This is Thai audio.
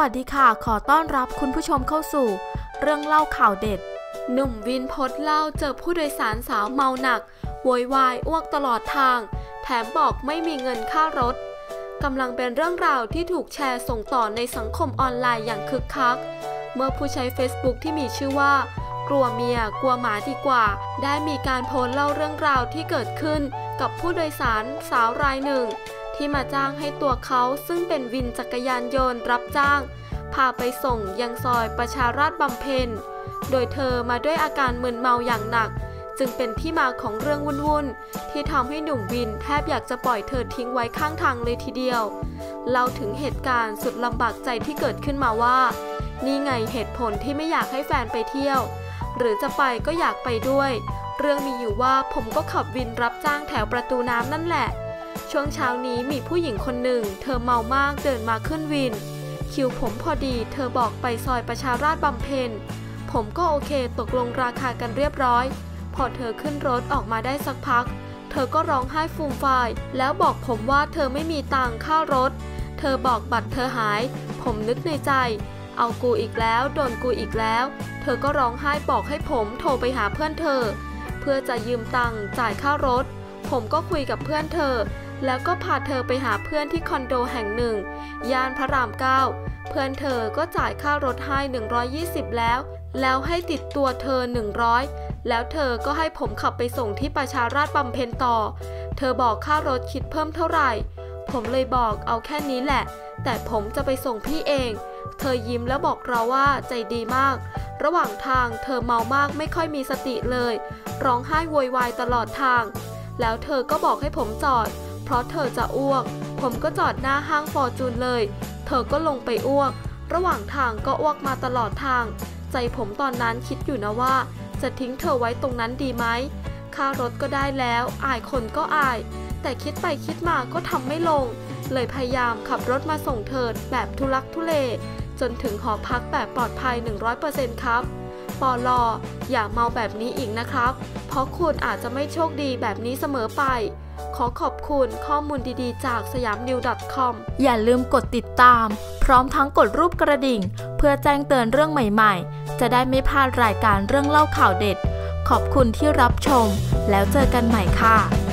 วัสดีค่ะ ขอต้อนรับคุณผู้ชมเข้าสู่ เรื่องเล่าข่าวเด็ด หนุ่มวินพดเล่าเจอผู้โดยสารสาวเมาหนักโวยวายอ้วกตลอดทาง แถมบอกไม่มีเงินค่ารถกำลังเป็นเรื่องราวที่ถูกแชร์ส่งต่อในสังคมออนไลน์อย่างคึกคัก เมื่อผู้ใช้ Facebook ที่มีชื่อว่า กลัวเมีย กลัวหมาดีกว่า ได้มีการโพสเล่าเรื่องราวที่เกิดขึ้นกับผู้โดยสารสาวรายหนึ่ง ที่มาจ้างให้ตัวเขาซึ่งเป็นวินจักรยานยนต์รับจ้าง พาไปส่งยังซอยประชาราชบำเพ็ญ โดยเธอมาด้วยอาการมึนเมาอย่างหนัก จึงเป็นที่มาของเรื่องวุ่นๆ ที่ทำให้หนุ่มวินแทบอยากจะปล่อยเธอทิ้งไว้ข้างทางเลยทีเดียว เล่าถึงเหตุการณ์สุดลำบากใจที่เกิดขึ้นมาว่า นี่ไงเหตุผลที่ไม่อยากให้แฟนไปเที่ยว หรือจะไปก็อยากไปด้วย เรื่องมีอยู่ว่าผมก็ขับวินรับจ้างแถวประตูน้ำนั่นแหละ ช่วงเช้านี้มีผู้หญิงคนหนึ่ง เธอเมามากเดินมาขึ้นวิน คิวผมพอดี เธอบอกไปซอยประชาราชบำเพ็ญ ผมก็โอเคตกลงราคากันเรียบร้อย พอเธอขึ้นรถออกมาได้สักพัก เธอก็ร้องไห้ฟูมฟาย แล้วบอกผมว่าเธอไม่มีตังค่ารถ เธอบอกบัตรเธอหาย ผมนึกในใจ เอากูอีกแล้ว โดนกูอีกแล้ว เธอก็ร้องไห้บอกให้ผมโทรไปหาเพื่อนเธอ เพื่อจะยืมตังค์จ่ายค่ารถ ผมก็คุยกับเพื่อนเธอ แล้วก็พาเธอไปหาเพื่อนที่คอนโดแห่งหนึ่ง ย่านพระรามเก้าเพื่อนเธอก็จ่ายค่ารถให้ 120 แล้ว แล้วให้ติดตัวเธอ 100 แล้วเธอก็ให้ผมขับไปส่งที่ประชาราชบำเพ็ญต่อ เธอบอกค่ารถคิดเพิ่มเท่าไหร่ ผมเลยบอกเอาแค่นี้แหละ แต่ผมจะไปส่งพี่เอง เธอยิ้มแล้วบอกเราว่าใจดีมาก ระหว่างทางเธอเมามากไม่ค่อยมีสติเลย ร้องไห้โวยวายตลอดทาง แล้วเธอก็บอกให้ผมจอด เพราะเธอจะอ้วก ผมก็จอดหน้าห้างฟอร์จูนเลย เธอก็ลงไปอ้วก ระหว่างทางก็อ้วกมาตลอดทาง ใจผมตอนนั้นคิดอยู่นะว่า จะทิ้งเธอไว้ตรงนั้นดีไหม ค่ารถก็ได้แล้ว อายคนก็อาย แต่คิดไปคิดมาก็ทำไม่ลง เลยพยายามขับรถมาส่งเธอแบบทุลักทุเล จนถึงหอพักแบบปลอดภัย 100%ครับ ปอลออย่าเมาแบบนี้อีกนะครับ เพราะคุณอาจจะไม่โชคดีแบบนี้เสมอไป ขอขอบคุณข้อมูลดีๆ จากสยามนิว .com อย่าลืมกดติดตาม พร้อมทั้งกดรูปกระดิ่ง เพื่อแจ้งเตือนเรื่องใหม่ๆ จะได้ไม่พลาดรายการเรื่องเล่าข่าวเด็ด ขอบคุณที่รับชม แล้วเจอกันใหม่ค่ะ